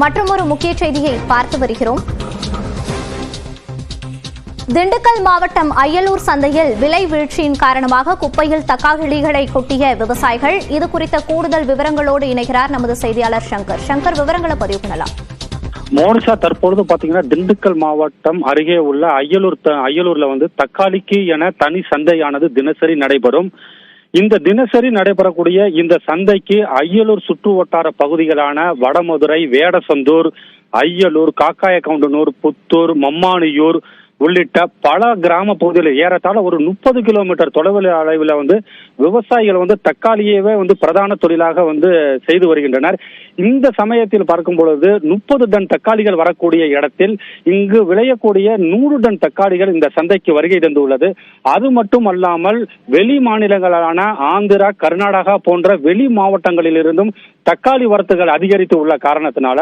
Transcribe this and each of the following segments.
மற்றொரு முக்கிய செய்தியை பார்த்து வருகிறோம். திண்டுக்கல் மாவட்டம் அய்யலூர் சந்தையில் விலை வீழ்ச்சியின் காரணமாக குப்பையில் தக்காளிகளை கொட்டிய விவசாயிகள் இது குறித்த கூடுதல் விவரங்களோடு இணைகிறார் நமது செய்தியாளர் சங்கர். சங்கர் விவரங்களை பதிவு பண்ணலாம். மோனிஷா தற்பொழுது பாத்தீங்கன்னா திண்டுக்கல் மாவட்டம் அருகே உள்ள அய்யலூர் த- அய்யலூர்ல வந்து தக்காளிக்கு என தனி சந்தையானது தினசரி நடைபெறும். இந்த தினசரி நடைபெறக்கூடிய இந்த சந்தைக்கு அய்யலூர் சுற்று வட்டார பகுதிகளான வடமதுரை வேடசந்தூர் அய்யலூர் காக்காயக்கவுண்டனூர் புத்தூர் மம்மானியூர் உள்ளிட்ட பல கிராம பகுதிகளில் ஏறத்தாழ ஒரு முப்பது கிலோமீட்டர் தொலைவில் அளவில் வந்து விவசாயிகள் வந்து தக்காளியவே வந்து பிரதான தொழிலாக வந்து செய்து வருகின்றனர். இந்த சமயத்தில் பார்க்கும் பொழுது முப்பது டன் தக்காளிகள் வரக்கூடிய இடத்தில் இங்கு விளையக்கூடிய நூறு டன் தக்காளிகள் இந்த சந்தைக்கு வருகை தந்துள்ளது. அது மட்டும் அல்லாமல் வெளி மாநிலங்களான ஆந்திரா கர்நாடகா போன்ற வெளி மாவட்டங்களில் இருந்தும் தக்காளி வரத்துகள் அதிகரித்து உள்ள காரணத்தினால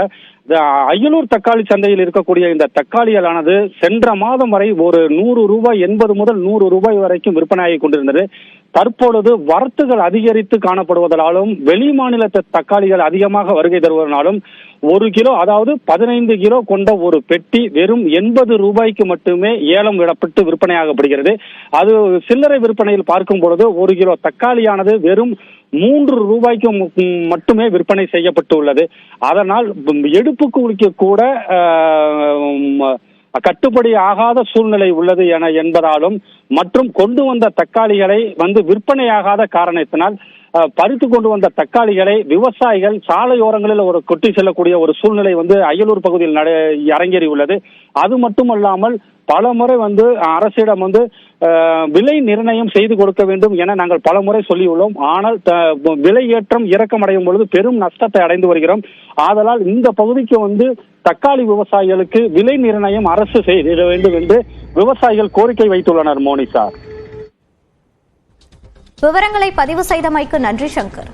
அயலூர் அய்யலூர் தக்காளி சந்தையில் இருக்கக்கூடிய இந்த தக்காளிகளானது சென்ற மாதம் வரை ஒரு நூறு ரூபாய் எண்பது முதல் நூறு ரூபாய் வரைக்கும் விற்பனையாகி கொண்டிருந்தது. தற்பொழுது வரத்துகள் அதிகரித்து காணப்படுவதனாலும் வெளி மாநிலத்து தக்காளிகள் அதிகமாக வருகை தருவதனாலும் ஒரு கிலோ அதாவது பதினைந்து கிலோ கொண்ட ஒரு பெட்டி வெறும் எண்பது ரூபாய்க்கு மட்டுமே ஏலம் விடப்பட்டு விற்பனையாகப்படுகிறது. அது சில்லறை விற்பனையில் பார்க்கும் பொழுது ஒரு கிலோ தக்காளியானது வெறும் மூன்று ரூபாய்க்கு மட்டுமே விற்பனை செய்யப்பட்டு உள்ளது அதனால் எடுப்புக்கு கூட கட்டுப்படி ஆகாத சூழ்நிலை உள்ளது என என்பதாலும் மற்றும் கொண்டு வந்த தக்காளிகளை வந்து விற்பனையாகாத காரணத்தினால் பறித்து கொண்டு வந்த தக்காளிகளை விவசாயிகள் சாலையோரங்களில் ஒரு கொட்டி செல்லக்கூடிய ஒரு சூழ்நிலை வந்து அயலூர் பகுதியில் நட அரங்கேறி உள்ளது அது மட்டுமல்லாமல் பல முறை வந்து அரசிடம் வந்து விலை நிர்ணயம் செய்து கொடுக்க வேண்டும் என நாங்கள் பல முறை சொல்லியுள்ளோம். ஆனால் விலை ஏற்றம் இறக்கம் அடையும் பொழுது பெரும் நஷ்டத்தை அடைந்து வருகிறோம். ஆதலால் இந்த பகுதிக்கு வந்து தக்காளி விவசாயிகளுக்கு விலை நிர்ணயம் அரசு செய்திட வேண்டும் என்று விவசாயிகள் கோரிக்கை வைத்துள்ளனர் மோனிசா விவரங்களை பதிவு செய்தமைக்கு நன்றி சங்கர்.